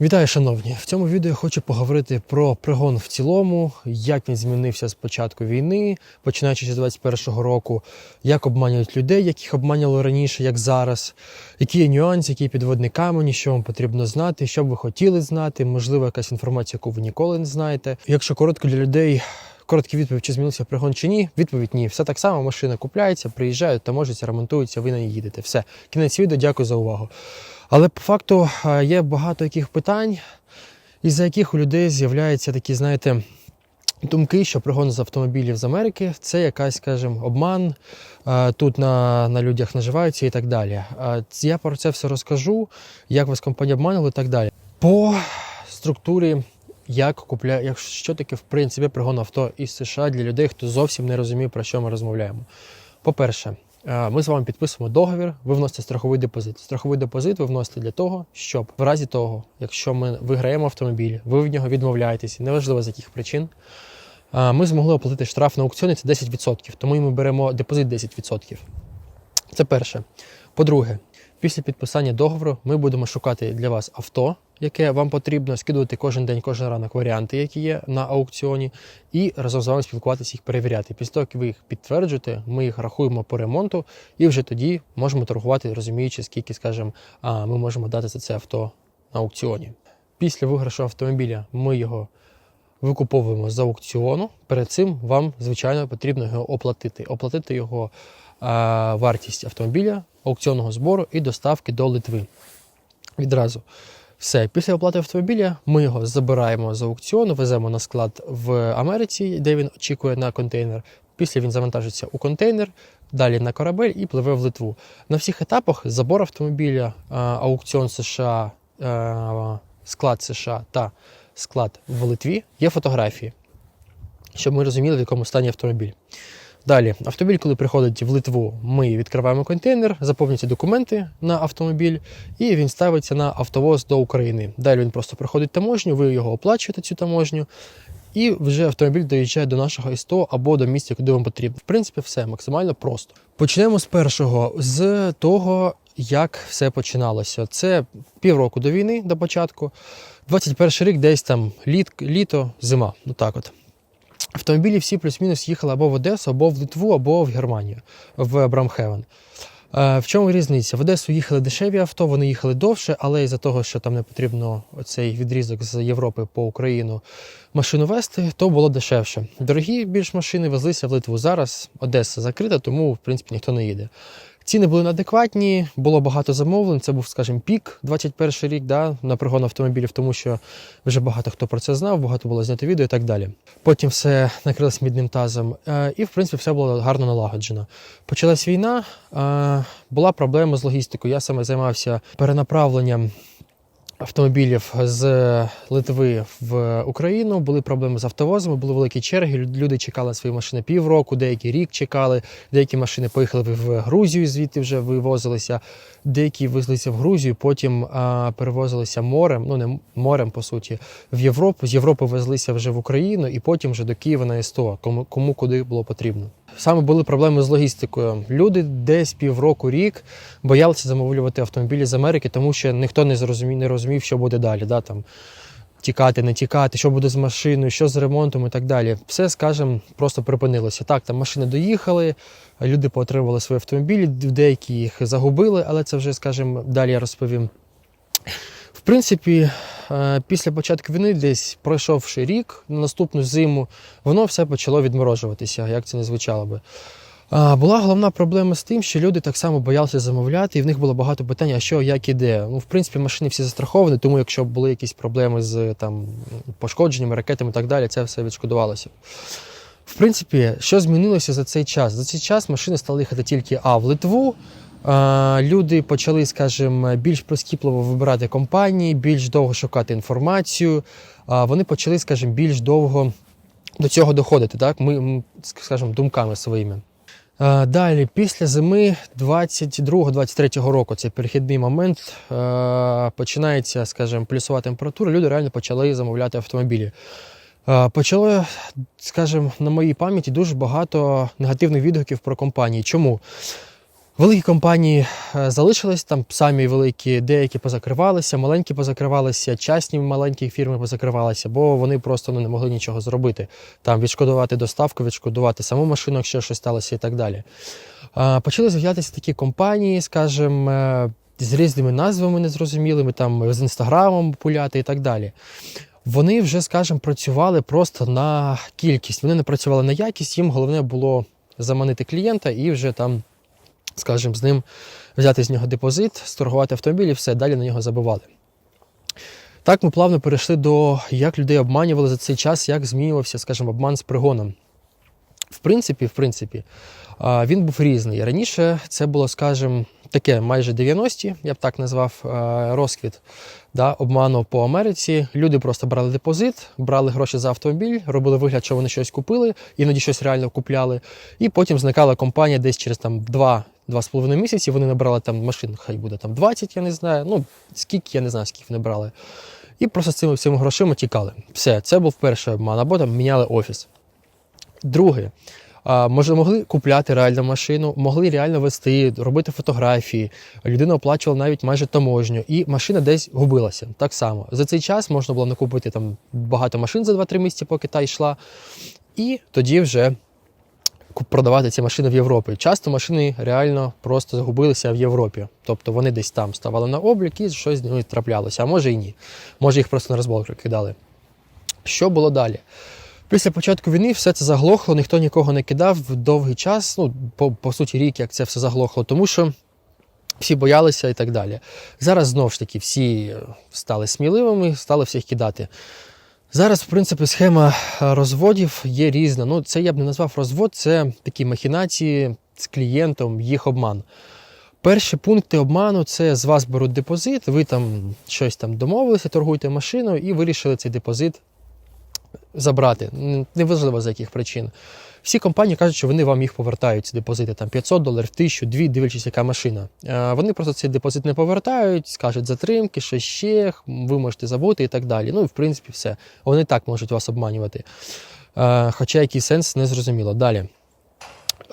Вітаю, шановні! В цьому відео хочу поговорити про пригон в цілому, як він змінився з початку війни, починаючи з 21-го року, як обманюють людей, яких обманювали раніше, як зараз, які є нюанси, які є підводні камені, що вам потрібно знати, що б ви хотіли знати, можливо, якась інформація, яку ви ніколи не знаєте. Якщо коротко для людей. Короткий відповідь, чи змінився пригон чи ні. Відповідь ні. Все так само, машина купляється, приїжджають, таможиться, ремонтується, ви на ній їдете. Все. Кінець відео, дякую за увагу. Але по факту е, є багато яких питань, із-за яких у людей з'являються такі, знаєте, думки, що пригон з автомобілів з Америки це якась, скажімо, обман, е, тут на, на людях наживаються і так далі. Е, Я про це все розкажу, як вас компанія обманювала і так далі. По структурі, як купляє, як, що таке в принципі пригон авто із США для людей, хто зовсім не розуміє, про що ми розмовляємо. По-перше, Ми з вами підписуємо договір, ви вносите страховий депозит. Страховий депозит ви вносите для того, щоб в разі того, якщо ми виграємо автомобіль, ви в нього відмовляєтеся, неважливо з яких причин, е, ми змогли оплатити штраф на аукціоні це 10%, тому ми беремо депозит 10%. Це перше. По-друге, після підписання договору ми будемо шукати для вас авто, яке вам потрібно скидувати кожен день, кожен ранок варіанти, які є на аукціоні, і разом з вами спілкуватися їх перевіряти. Після того, як ви їх підтверджуєте, ми їх рахуємо по ремонту, і вже тоді можемо торгувати, розуміючи, скільки, скажімо, ми можемо дати за це авто на аукціоні. Після виграшу автомобіля ми його викуповуємо з аукціону. Перед цим вам, звичайно, потрібно його оплатити. Оплатити його вартість автомобіля, аукціонного збору і доставки до Литви. Відразу. Все, після оплати автомобіля ми його забираємо з аукціону, веземо на склад в Америці, де він очікує на контейнер. Після він завантажиться у контейнер, далі на корабель і пливе в Литву. На всіх етапах забор автомобіля, аукціон США, склад США та склад в Литві є фотографії, щоб ми розуміли, в якому стані автомобіль. Далі, автомобіль, коли приходить в Литву, ми відкриваємо контейнер, заповнюються документи на автомобіль, і він ставиться на автовоз до України. Далі він просто проходить таможню, ви його оплачуєте, цю таможню, і вже автомобіль доїжджає до нашого СТО або до місця, куди вам потрібно. В принципі, все максимально просто. Почнемо з першого, з того, як все починалося. Це півроку до війни, до початку. 21 рік, десь там літ, літо, зима. Ну так от. Автомобілі всі плюс-мінус їхали або в Одесу, або в Литву, або в Германію, в Брамхевен. Е, В чому різниця? В Одесу їхали дешеві авто, вони їхали довше, але із-за того, що там не потрібно цей відрізок з Європи по Україну машину вести, то було дешевше. Дорогі більш машини везлися в Литву. Зараз Одеса закрита, тому в принципі ніхто не їде. Ціни були неадекватні, було багато замовлень. Це був, скажімо, пік 21 рік да, на пригон автомобілів, тому що вже багато хто про це знав, багато було знято відео і так далі. Потім все накрилось мідним тазом, е, і в принципі все було гарно налагоджено. Почалась війна, е, була проблема з логістикою. Я саме займався перенаправленням автомобілів з Литви в Україну. Були проблеми з автовозами, були великі черги. Люди чекали свої машини півроку, деякі рік чекали, деякі машини поїхали в Грузію, звідти вже вивозилися, деякі везлися в Грузію, потім а, перевозилися морем, ну не морем по суті, в Європу. З Європи везлися вже в Україну і потім вже до Києва на СТО, кому, кому куди було потрібно. Саме були проблеми з логістикою. Люди десь півроку рік боялися замовлювати автомобілі з Америки, тому що ніхто не зрозумів, не розумів, що буде далі. Да, там, тікати, не тікати, що буде з машиною, що з ремонтом і так далі. Все, скажімо, просто припинилося. Так, там машини доїхали, люди поотримували свої автомобілі, деякі їх загубили, але це вже, скажімо, далі я розповім. Принципі, е, після початку війни, десь пройшовши рік, на наступну зиму, воно все почало відморожуватися, як це не звучало би. Була головна проблема з тим, що люди так само боялися замовляти, і в них було багато питань, а що, як і де. Ну, в принципі, машини всі застраховані, тому якщо були якісь проблеми з там, пошкодженнями, ракетами і так далі, це все відшкодувалося. В принципі, що змінилося за цей час? За цей час машини стали їхати тільки А в Литву. Люди почали, скажімо, більш прискіпливо вибирати компанії, більш довго шукати інформацію. Вони почали, скажімо, більш довго до цього доходити, так? Ми, скажімо, думками своїми. Далі, після зими 22-23 року, це перехідний момент, починається, скажімо, плюсова температура, люди реально почали замовляти автомобілі. Почало, скажімо, на моїй пам'яті дуже багато негативних відгуків про компанії. Чому? Великі компанії е, залишились там, самі великі, деякі позакривалися, маленькі позакривалися, частні маленькі фірми позакривалися, бо вони просто ну, не могли нічого зробити. Там відшкодувати доставку, відшкодувати саму машину, якщо щось сталося, і так далі. Почали з'являтися такі компанії, скажімо, е, з різними назвами незрозумілими, там з інстаграмом пуляти і так далі. Вони вже, скажімо, працювали просто на кількість. Вони не працювали на якість, їм головне було заманити клієнта і вже там, скажімо, з ним взяти з нього депозит, сторгувати автомобіль і все, далі на нього забивали. Так ми плавно перейшли до як людей обманювали за цей час, як змінювався, скажімо, обман з пригоном. В принципі, в принципі, він був різний. Раніше це було, скажімо, таке майже 90-ті, я б так назвав, розквіт да, обману по Америці. Люди просто брали депозит, брали гроші за автомобіль, робили вигляд, що вони щось купили, іноді щось реально купляли. І потім зникала компанія десь через там 2 Два з половиною місяці вони набрали там машин, хай буде там 20, я не знаю. Ну, скільки, я не знаю, скільки вони брали. І просто з цими, цими грошима тікали. Все, це був перший обман, або там міняли офіс. Друге, може, могли купляти реальну машину, могли реально вести, робити фотографії. Людина оплачувала навіть майже таможню, і машина десь губилася. Так само. За цей час можна було накупити там багато машин за 2-3 місяці, поки та йшла. І тоді вже продавати ці машини в Європі. Часто машини реально просто загубилися в Європі. Тобто вони десь там ставали на облік і щось з ними траплялося, а може і ні. Може їх просто на розболку кидали. Що було далі? Після початку війни все це заглохло, ніхто нікого не кидав довгий час, ну, по, по суті, рік, як це все заглохло, тому що всі боялися і так далі. Зараз знову ж таки всі стали сміливими, стали всіх кидати. Зараз, в принципі, схема е, розводів є різна. Ну, це я б не назвав розвод, це такі махінації з клієнтом, їх обман. Перші пункти обману це з вас беруть депозит, ви там щось там домовилися, торгуєте машиною і вирішили цей депозит забрати. Неважливо з яких причин. Всі компанії кажуть, що вони вам їх повертають, ці депозити, там 500 доларів, 1000, 2, дивлячись, яка машина. Е, Вони просто цей депозит не повертають, скажуть затримки, що ще, ви можете забути і так далі. Ну в принципі все. Вони так можуть вас обманювати. Е, Хоча який сенс не зрозуміло. Далі.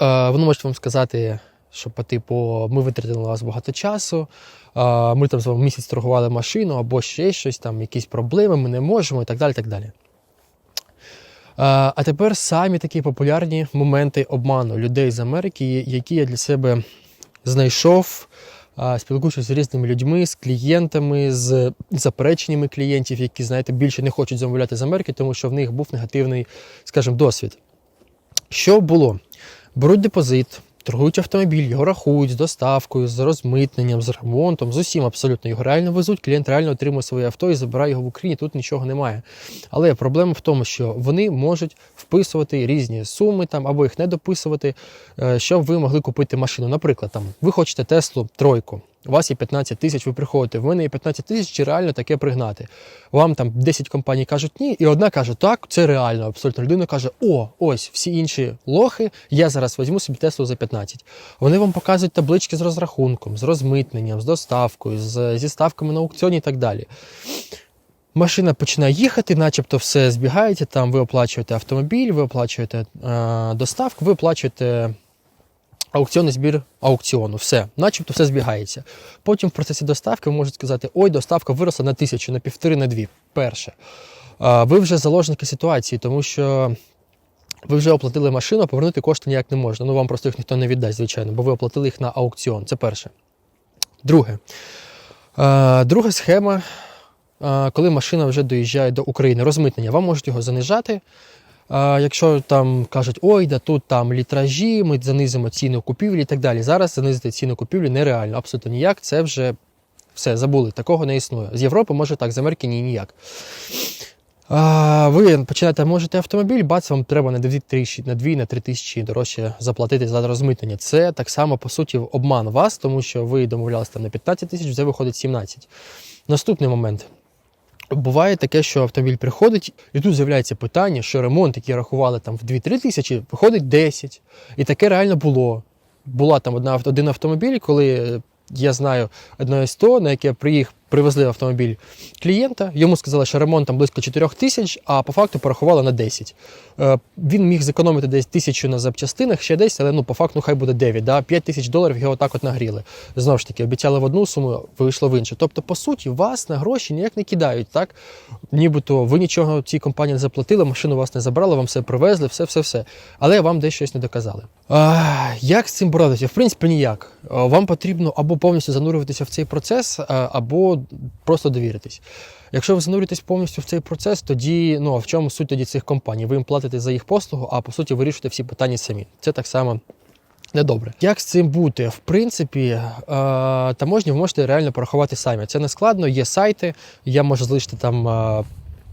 Е, Вони можуть вам сказати, що по типу ми витратили на вас багато часу, ми там з вами місяць торгували машину або ще щось, там якісь проблеми, ми не можемо і так далі. так далі. А тепер самі такі популярні моменти обману людей з Америки, які я для себе знайшов, спілкуючись з різними людьми, з клієнтами, з запереченнями клієнтів, які, знаєте, більше не хочуть замовляти з Америки, тому що в них був негативний, скажімо, досвід. Що було? Беруть депозит, торгують автомобіль, його рахують з доставкою, з розмитненням, з ремонтом, з усім абсолютно. Його реально везуть, клієнт реально отримує своє авто і забирає його в Україні. Тут нічого немає. Але проблема в тому, що вони можуть вписувати різні суми там або їх не дописувати, е, щоб ви могли купити машину. Наприклад, там ви хочете Теслу тройку. У вас є 15 тисяч, ви приходите. В мене є 15 тисяч, чи реально таке пригнати. Вам там 10 компаній кажуть ні, і одна каже, так, це реально, абсолютно. Людина каже, о, ось всі інші лохи, я зараз візьму собі Теслу за 15. Вони вам показують таблички з розрахунком, з розмитненням, з доставкою, з, зі ставками на аукціоні і так далі. Машина починає їхати, начебто все збігається. Там ви оплачуєте автомобіль, ви оплачуєте е, доставку, ви оплачуєте аукціонний збір аукціону. Все, начебто все збігається. Потім в процесі доставки ви можете сказати, ой, доставка виросла на тисячу, на півтори, на дві. Перше. Ви вже заложники ситуації, тому що. Ви вже оплатили машину, повернути кошти ніяк не можна. Ну вам просто їх ніхто не віддасть, звичайно, бо ви оплатили їх на аукціон. Це перше. Друге. Друга схема коли машина вже доїжджає до України, розмитнення, вам можуть його занижати. Якщо там кажуть, ой, да тут там літражі, ми занизимо ціну купівлі і так далі. Зараз занизити ціну купівлі нереально, абсолютно ніяк. Це вже все забули, такого не існує. З Європи може так, з Америки ні ніяк. А, ви починаєте можете автомобіль, бац, вам треба на 2 тисячі, на 2 на 3 тисячі дорожче заплатити за розмитнення. Це так само, по суті, обман вас, тому що ви домовлялися там на 15 тисяч, вже виходить 17. Наступний момент. Буває таке, що автомобіль приходить, і тут з'являється питання, що ремонт, який рахували там в 2-3 тисячі, виходить 10. І таке реально було. Була там одна, один автомобіль, коли е, я знаю одне СТО, на яке приїх, привезли автомобіль клієнта, йому сказали, що ремонт там близько 4 тисяч, а по факту порахували на 10. Е, Він міг зекономити десь тисячу на запчастинах, ще десь, але ну по факту хай буде 9. Да? 5 тисяч доларів його так от нагріли. Знову ж таки, обіцяли в одну суму, вийшло в іншу. Тобто, по суті, вас на гроші ніяк не кидають, так? Нібито ви нічого цій компанії не заплатили, машину вас не забрали, вам все привезли, все, все, все. Але вам десь щось не доказали. Як з цим боротися? В принципі, ніяк. Вам потрібно або повністю занурюватися в цей процес, або просто довіритись. Якщо ви зануритесь повністю в цей процес, тоді ну в чому суть тоді цих компаній? Ви їм платите за їх послугу, а по суті вирішуєте всі питання самі. Це так само. Недобре. Як з цим бути? В принципі, таможню ви можете реально порахувати самі. Це не складно, є сайти, я можу залишити там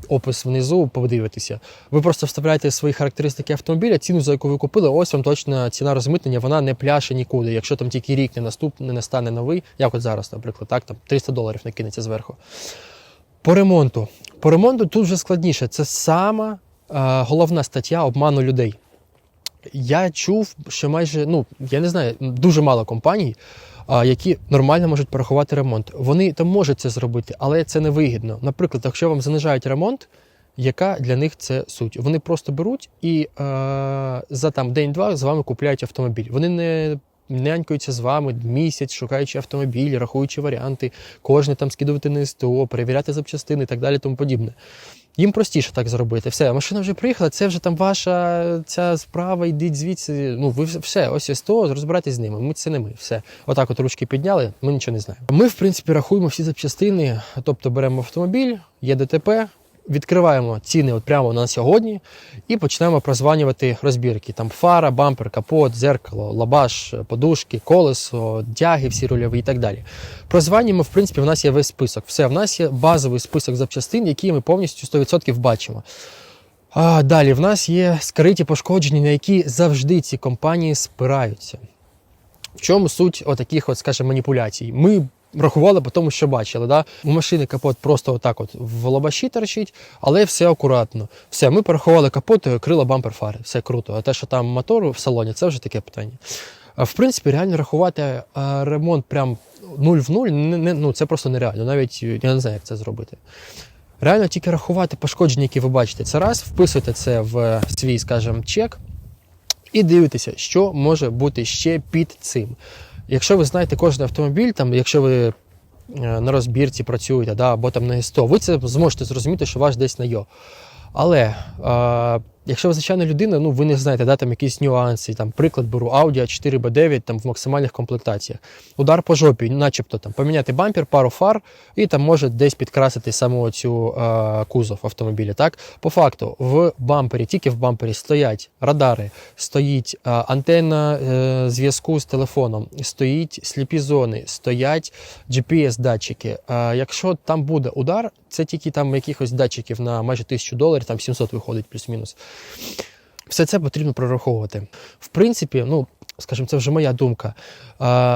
опис внизу, подивитися. Ви просто вставляєте свої характеристики автомобіля, ціну, за яку ви купили, ось вам точно ціна розмитнення, вона не пляше нікуди. Якщо там тільки рік не наступний, не стане новий, як от зараз, наприклад, так, там 300 доларів накинеться зверху. По ремонту. По ремонту тут вже складніше. Це сама е, головна стаття обману людей. Я чув, що майже, ну, я не знаю, дуже мало компаній, які нормально можуть порахувати ремонт. Вони там можуть це зробити, але це не вигідно. Наприклад, якщо вам занижають ремонт, яка для них це суть? Вони просто беруть і е, за там день-два з вами купляють автомобіль. Вони не нянькаються з вами місяць, шукаючи автомобіль, рахуючи варіанти, кожне там скидувати на СТО, перевіряти запчастини і так далі, тому подібне. Їм простіше так зробити. Все, машина вже приїхала, це вже там ваша ця справа, йдіть звідси. Ну, ви все, ось СТО, розбирайтесь з ними. Ми це не ми. Все. Отак от ручки підняли, ми нічого не знаємо. Ми, в принципі, рахуємо всі запчастини, тобто беремо автомобіль, є ДТП, відкриваємо ціни от прямо на сьогодні і починаємо прозванювати розбірки. Там фара, бампер, капот, зеркало, лабаш, подушки, колесо, тяги, всі рульові і так далі. Прозванюємо, в принципі, в нас є весь список. Все, в нас є базовий список запчастин, які ми повністю 100% бачимо. А далі в нас є скриті пошкодження, на які завжди ці компанії спираються. В чому суть отаких, от, скажімо, маніпуляцій? Ми рахували по тому, що бачили. Да? У машини капот просто отак от в лобаші торчить, але все акуратно. Все, ми порахували капот, крила бампер фари. Все круто. А те, що там мотор в салоні, це вже таке питання. В принципі, реально рахувати ремонт прям нуль в нуль, не, не, ну, це просто нереально. Навіть я не знаю, як це зробити. Реально тільки рахувати пошкодження, які ви бачите. Це раз, вписуйте це в свій, скажімо, чек і дивитеся, що може бути ще під цим. Якщо ви знаєте кожен автомобіль, там, якщо ви е, на розбірці працюєте, да, або там на СТО, ви це зможете зрозуміти, що ваш десь на йо. Але якщо ви звичайна людина, ну ви не знаєте, да, там якісь нюанси. Там, приклад беру Audi a 4 b 9 там, в максимальних комплектаціях. Удар по жопі, начебто там, поміняти бампер, пару фар, і там може десь підкрасити саму цю е, кузов автомобіля. Так? По факту, в бампері, тільки в бампері стоять радари, стоїть е, антенна е, зв'язку з телефоном, стоїть сліпі зони, стоять GPS-датчики. Е, якщо там буде удар, це тільки там якихось датчиків на майже 1000 доларів, там 700 виходить плюс-мінус. Все це потрібно прораховувати. В принципі, ну, скажімо, це вже моя думка.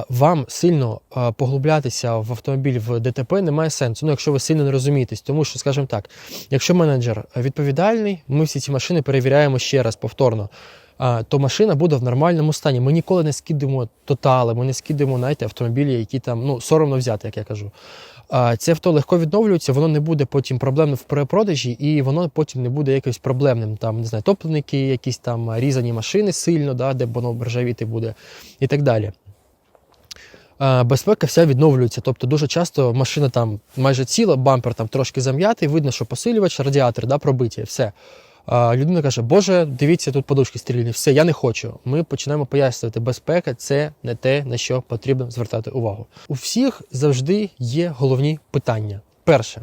Вам сильно поглублятися в автомобіль в ДТП немає сенсу, ну, якщо ви сильно не розумієтесь. Тому що, скажімо так, якщо менеджер відповідальний, ми всі ці машини перевіряємо ще раз повторно. То машина буде в нормальному стані. Ми ніколи не скидемо тотали, ми не скидемо знаєте, автомобілі, які там ну, соромно взяти, як я кажу. Це авто легко відновлюється, воно не буде потім проблемним в перепродажі, і воно потім не буде якось проблемним. Там не знаю, топливники, якісь там різані машини сильно, да, де воно ржавіти буде, і так далі. Безпека вся відновлюється. Тобто дуже часто машина там майже ціла, бампер там трошки зам'ятий, видно, що посилювач, радіатор да, пробиті, все. Людина каже, Боже, дивіться, тут подушки стрільні, все, я не хочу. Ми починаємо пояснювати, безпека це не те, на що потрібно звертати увагу. У всіх завжди є головні питання. Перше.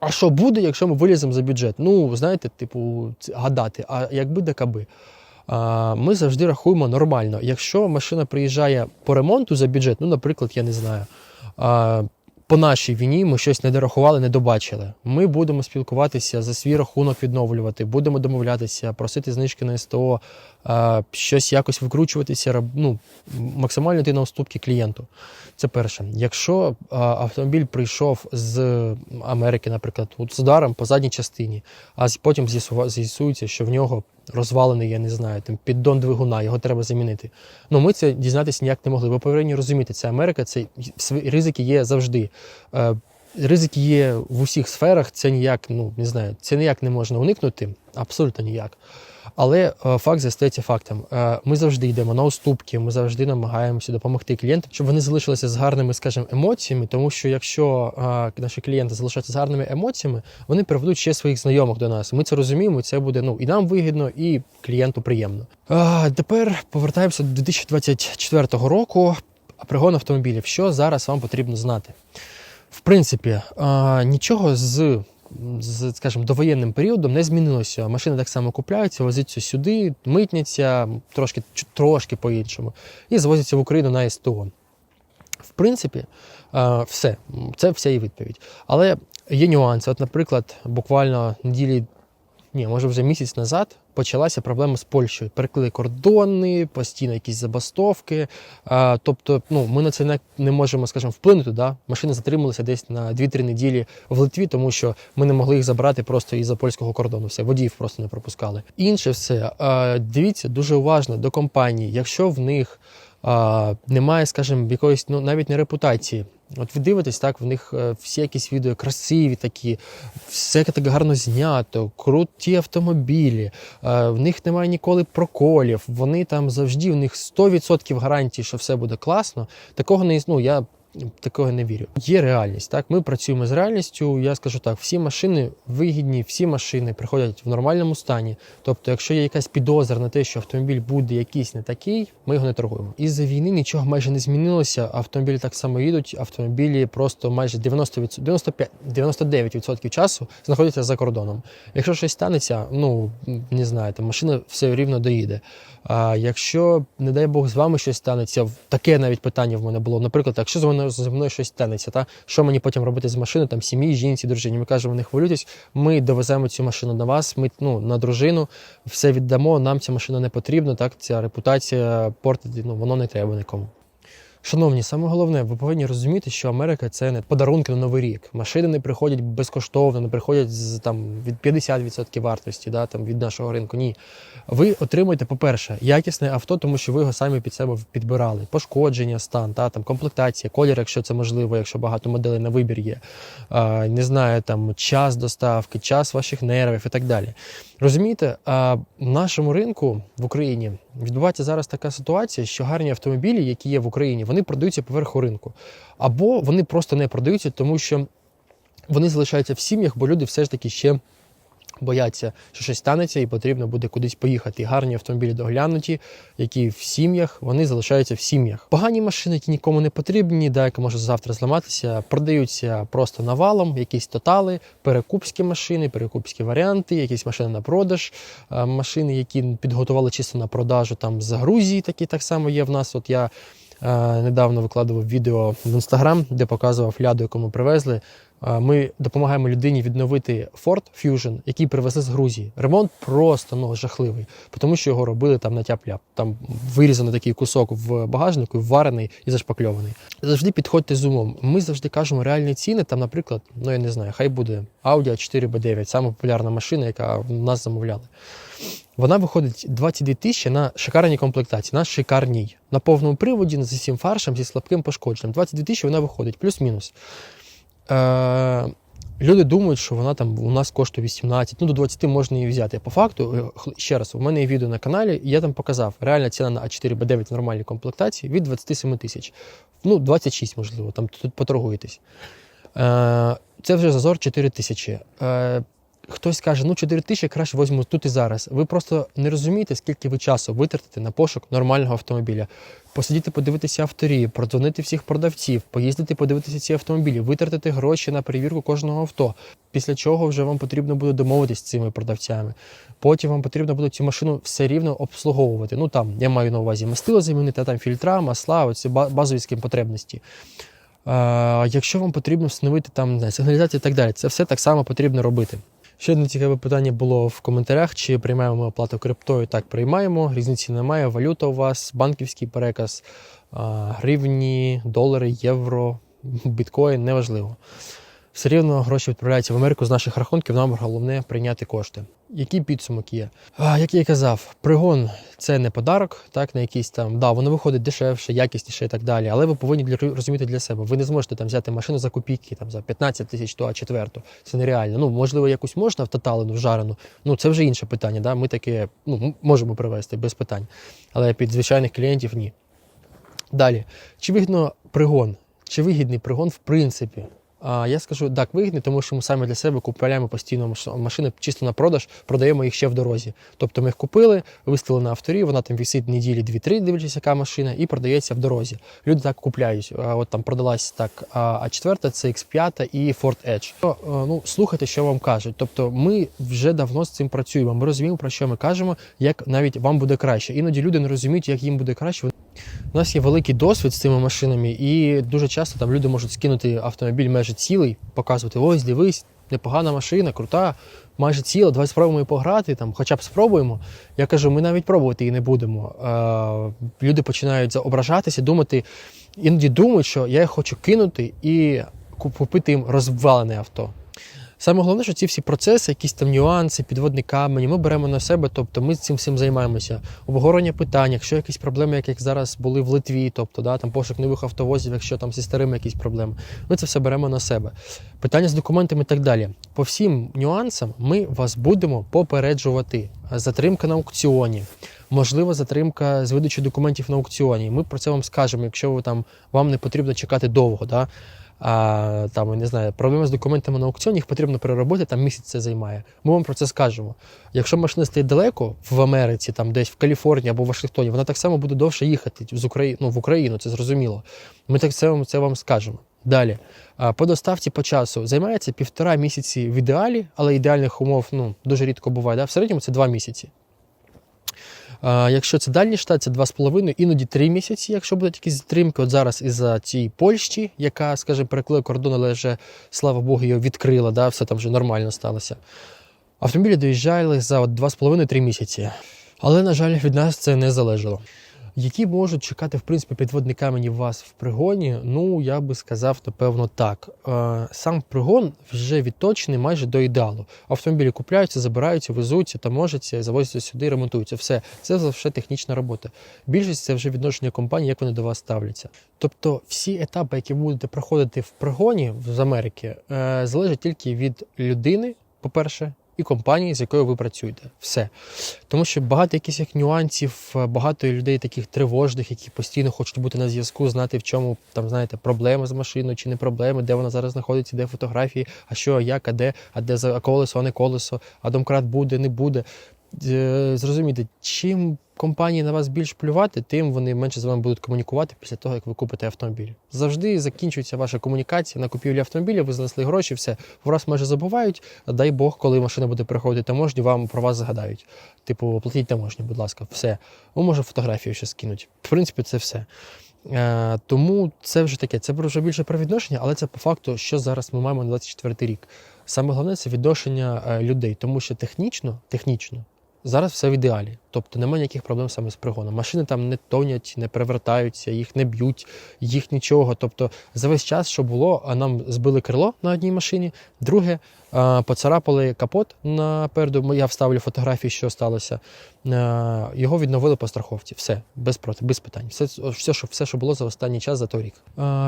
А що буде, якщо ми виліземо за бюджет? Ну, знаєте, типу, гадати, а якби да каби. Ми завжди рахуємо нормально. Якщо машина приїжджає по ремонту за бюджет, ну, наприклад, я не знаю. По нашій війні ми щось не дорахували, не добачили. Ми будемо спілкуватися за свій рахунок відновлювати, будемо домовлятися, просити знижки на СТО, щось якось викручуватися, ну, максимально йти на уступки клієнту. Це перше. Якщо автомобіль прийшов з Америки, наприклад, з ударом по задній частині, а потім з'ясується, що в нього розвалений, я не знаю, там піддон двигуна, його треба замінити. Ну ми це дізнатися ніяк не могли. Ви повинні розуміти, це Америка, це ризики є завжди. Е, Ризики є в усіх сферах, це ніяк, ну не знаю, це ніяк не можна уникнути, абсолютно ніяк. Але е, факт застається фактом. Е, ми завжди йдемо на уступки, ми завжди намагаємося допомогти клієнтам, щоб вони залишилися з гарними, скажімо, емоціями. Тому що якщо е, наші клієнти залишаться з гарними емоціями, вони приведуть ще своїх знайомих до нас. Ми це розуміємо. Це буде ну і нам вигідно, і клієнту приємно. Тепер повертаємося до 2024 року. Пригон автомобілів. Що зараз вам потрібно знати? В принципі, нічого з, з, скажімо, довоєнним періодом не змінилося. Машини так само купляються, возяться сюди, митняться трошки, трошки по-іншому, і звозяться в Україну на СТО. В принципі, все. Це вся і відповідь. Але є нюанси. От, наприклад, буквально неділі, ні, може вже місяць назад почалася проблема з Польщею. Перекрили кордони, постійно якісь забастовки. А, тобто, ну, ми на це не, не можемо, скажімо, вплинути. Да? Машини затрималися десь на 2-3 неділі в Литві, тому що ми не могли їх забрати просто із-за польського кордону. Все, водіїв просто не пропускали. Інше все, а, дивіться дуже уважно до компаній, якщо в них а, немає, скажімо, якоїсь ну навіть не репутації. От ви дивитесь, так, в них е, всі якісь відео красиві такі, все так гарно знято, круті автомобілі, е, в них немає ніколи проколів, вони там завжди, в них 100% гарантії, що все буде класно. Такого не існує. Я такого не вірю. Є реальність. Так, ми працюємо з реальністю. Я скажу так: всі машини вигідні, всі машини приходять в нормальному стані. Тобто, якщо є якась підозра на те, що автомобіль буде якийсь не такий, ми його не торгуємо. Із-за війни нічого майже не змінилося. Автомобілі так само їдуть. Автомобілі просто майже 90%, 95, 99% часу знаходяться за кордоном. Якщо щось станеться, ну не знаю, там машина все рівно доїде. А якщо, не дай Бог, з вами щось станеться, таке навіть питання в мене було. Наприклад, якщо з мною, зі мною щось тенеться. та що мені потім робити з машиною, там сім'ї, жінці, дружині? Ми кажемо, не хвилюйтесь, ми довеземо цю машину на вас, ми ну на дружину, все віддамо. Нам ця машина не потрібна. Так, ця репутація портити, ну воно не треба нікому. Шановні, саме головне, ви повинні розуміти, що Америка це не подарунки на новий рік. Машини не приходять безкоштовно, не приходять з там від 50% вартості, да, там від нашого ринку. Ні. Ви отримуєте, по-перше, якісне авто, тому що ви його самі під себе підбирали. Пошкодження, стан, та там комплектація, колір, якщо це можливо, якщо багато моделей на вибір є. А, не знаю, там час доставки, час ваших нервів і так далі. Розумієте, а в нашому ринку в Україні відбувається зараз така ситуація, що гарні автомобілі, які є в Україні, вони продаються поверху ринку. Або вони просто не продаються, тому що вони залишаються в сім'ях, бо люди все ж таки ще бояться, що щось станеться і потрібно буде кудись поїхати. Гарні автомобілі доглянуті, які в сім'ях, вони залишаються в сім'ях. Погані машини, які нікому не потрібні, да, може завтра зламатися, продаються просто навалом, якісь тотали, перекупські машини, перекупські варіанти, якісь машини на продаж, е, машини, які підготували чисто на продажу там з Грузії, такі так само є в нас. От я недавно викладував відео в інстаграм, де показував ляду, яку ми привезли. Е, Ми допомагаємо людині відновити Ford Fusion, який привезли з Грузії. Ремонт просто ну, жахливий, тому що його робили там на тяп-ляп. Там вирізаний такий кусок в багажнику, варений і зашпакльований. Завжди підходьте з умом. Ми завжди кажемо реальні ціни. Там, наприклад, ну я не знаю, хай буде Audi a 4B9, саме популярна машина, яка в нас замовляли. Вона виходить 22 тисячі на шикарній комплектації, на шикарній. На повному приводі, зі всім фаршем, зі слабким пошкодженням. 22 тисячі вона виходить, плюс-мінус. Е, люди думають, що вона там у нас коштує 18, ну до 20 можна її взяти. По факту, е, ще раз, у мене є відео на каналі, і я там показав. Реальна ціна на А4Б9 в нормальній комплектації від 27 тисяч. Ну, 26, можливо, там тут поторгуєтесь. Е, це вже зазор 4 тисячі. Е, Хтось каже, ну 4 тисячі краще візьму тут і зараз. Ви просто не розумієте, скільки ви часу витратите на пошук нормального автомобіля. Посидіти, подивитися авторі, продзвонити всіх продавців, поїздити, подивитися ці автомобілі, витратити гроші на перевірку кожного авто. Після чого вже вам потрібно буде домовитись з цими продавцями. Потім вам потрібно буде цю машину все рівно обслуговувати. Ну там я маю на увазі мастило замінити, а там фільтра, масла, оці базові потребності. Якщо вам потрібно встановити там сигналізацію і так далі, це все так само потрібно робити. Ще одне цікаве питання було в коментарях: чи приймаємо ми оплату криптою? Так, приймаємо. Різниці немає. Валюта у вас, банківський переказ, гривні, долари, євро, біткоін неважливо. Все рівно гроші відправляються в Америку з наших рахунків. Нам головне прийняти кошти. Який підсумок є? Як я і казав, пригон це не подарок, так, на якийсь там, да, воно виходить дешевше, якісніше і так далі. Але ви повинні розуміти для себе. Ви не зможете там взяти машину за копійки, там за 15 тисяч ту а четверту. Це нереально. Ну, можливо, якусь можна в таталину, в жарену. Ну, це вже інше питання. Да? Ми таке ну, можемо привезти без питань. Але під звичайних клієнтів ні. Далі, чи вигідно пригон? Чи вигідний пригон в принципі? Я скажу так, вигідний, тому що ми самі для себе купуємо постійно машини чисто на продаж, продаємо їх ще в дорозі. Тобто ми їх купили, виставили на авторі, вона там висить неділі 2-3, дивлячись, яка машина, і продається в дорозі. Люди так купляють. От там продалась так. А а четверта це X5 і Ford Edge. Ну, слухайте, що вам кажуть. Тобто, ми вже давно з цим працюємо. Ми розуміємо, про що ми кажемо, як навіть вам буде краще. Іноді люди не розуміють, як їм буде краще. У нас є великий досвід з цими машинами, і дуже часто там люди можуть скинути автомобіль майже цілий, показувати: ось, дивись, непогана машина, крута, майже ціла, давай спробуємо її пограти, там, хоча б спробуємо. Я кажу, ми навіть пробувати її не будемо. Е, люди починають ображатися, думати, іноді думають, що я їх хочу кинути і купити їм розвалене авто. Саме головне, що ці всі процеси, якісь там нюанси, підводні камені, ми беремо на себе, тобто ми цим всім займаємося. Обговорення питань, якщо якісь проблеми, як, як зараз були в Литві, тобто да, там пошук нових автовозів, якщо там зі старими якісь проблеми, ми це все беремо на себе. Питання з документами і так далі. По всім нюансам ми вас будемо попереджувати. Затримка на аукціоні. Можливо, затримка з видачі документів на аукціоні. Ми про це вам скажемо, якщо ви там вам не потрібно чекати довго. Да? А, там, не знаю, проблеми з документами на аукціоні, їх потрібно переробити, там місяць це займає. Ми вам про це скажемо. Якщо машина стоїть далеко в Америці, там десь в Каліфорнії або в Вашингтоні, вона так само буде довше їхати з України, ну, в Україну, це зрозуміло. Ми так це, це вам скажемо. Далі, по доставці по часу займається півтора місяці в ідеалі, але ідеальних умов ну, дуже рідко буває. Да? В середньому це два місяці. Якщо це дальній штат, це 2,5, іноді 3 місяці, якщо будуть якісь затримки. От зараз із-за цієї Польщі, яка, скажімо, перекрила кордон, але вже, слава Богу, його відкрила, да, все там вже нормально сталося. Автомобілі доїжджали за от 2,5-3 місяці. Але, на жаль, від нас це не залежало. Які можуть чекати, в принципі, підводні камені вас в пригоні? Ну, я би сказав, напевно, так. Е, Сам пригон вже відточений майже до ідеалу. Автомобілі купляються, забираються, везуться, таможаться, завозяться сюди, ремонтуються. Все, це вже технічна робота. Більшість це вже відношення компанії, як вони до вас ставляться. Тобто, всі етапи, які будете проходити в пригоні з Америки, е, залежать тільки від людини, по-перше, і компанії, з якою ви працюєте. Все. Тому що багато якихось як нюансів, е, багато людей таких тривожних, які постійно хочуть бути на зв'язку, знати, в чому там, знаєте, проблеми з машиною чи не проблеми, де вона зараз знаходиться, де фотографії, а що, як, а де, а де за колесо, а не колесо, а домкрат буде, не буде. Е, Зрозумійте, чим компанії на вас більш плювати, тим вони менше з вами будуть комунікувати після того, як ви купите автомобіль. Завжди закінчується ваша комунікація на купівлі автомобіля, ви занесли гроші, все. Про вас майже забувають. Дай Бог, коли машина буде переходити таможню, вам про вас згадають. Типу, оплатіть таможню, будь ласка, все. Ну, може, фотографію ще скинуть. В принципі, це все. Е, тому це вже таке, це вже більше про відношення, але це по факту, що зараз ми маємо на 24 рік. Саме головне це відношення е, людей, тому що технічно, технічно зараз все в ідеалі. Тобто немає ніяких проблем саме з пригоном. Машини там не тонять, не перевертаються, їх не б'ють, їх нічого. Тобто за весь час, що було, нам збили крило на одній машині, друге поцарапали капот напереду. Я вставлю фотографії, що сталося. Його відновили по страховці. Все, без проти, без питань. Все, все, що, все, що було за останній час, за той рік.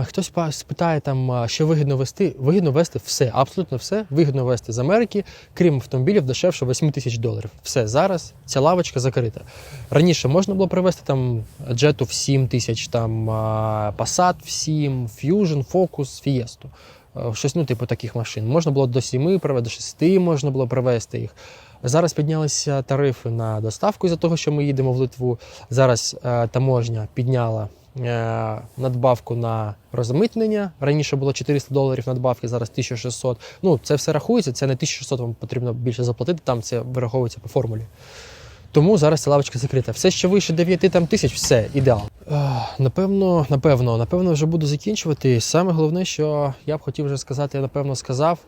Хтось спитає, там, що вигідно вести. Вигідно вести все, абсолютно все. Вигідно вести з Америки, крім автомобілів, дешевше 8 тисяч доларів. Все, зараз ця лавочка закрита. Раніше можна було привезти там джету в 7 тисяч, там Passat в 7, Fusion, Focus, Fiesta. Е, Щось, ну, типу таких машин. Можна було до 7 привезти, до 6 можна було привезти їх. Зараз піднялися тарифи на доставку за того, що ми їдемо в Литву. Зараз е, таможня підняла е, надбавку на розмитнення. Раніше було 400 доларів надбавки, зараз 1600. Ну, це все рахується, це не 1600 вам потрібно більше заплатити, там це вираховується по формулі. Тому зараз ця лавочка закрита. Все, що вище 9 там, тисяч, все, ідеал. Напевно, напевно, напевно, вже буду закінчувати. Саме головне, що я б хотів вже сказати, я напевно сказав.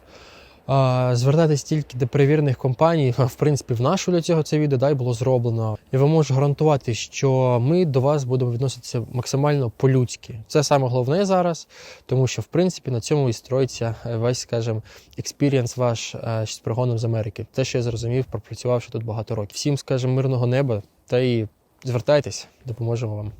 А, Звертайтесь тільки до перевірених компаній. В принципі, в нашу для цього це відео да, й було зроблено. Я вам можу гарантувати, що ми до вас будемо відноситися максимально по-людськи. Це саме головне зараз, тому що в принципі на цьому і строїться е, весь, скажімо, експірієнс ваш е, з пригоном з Америки. Те, що я зрозумів, пропрацювавши тут багато років. Всім, скажімо, мирного неба та і звертайтесь, допоможемо вам.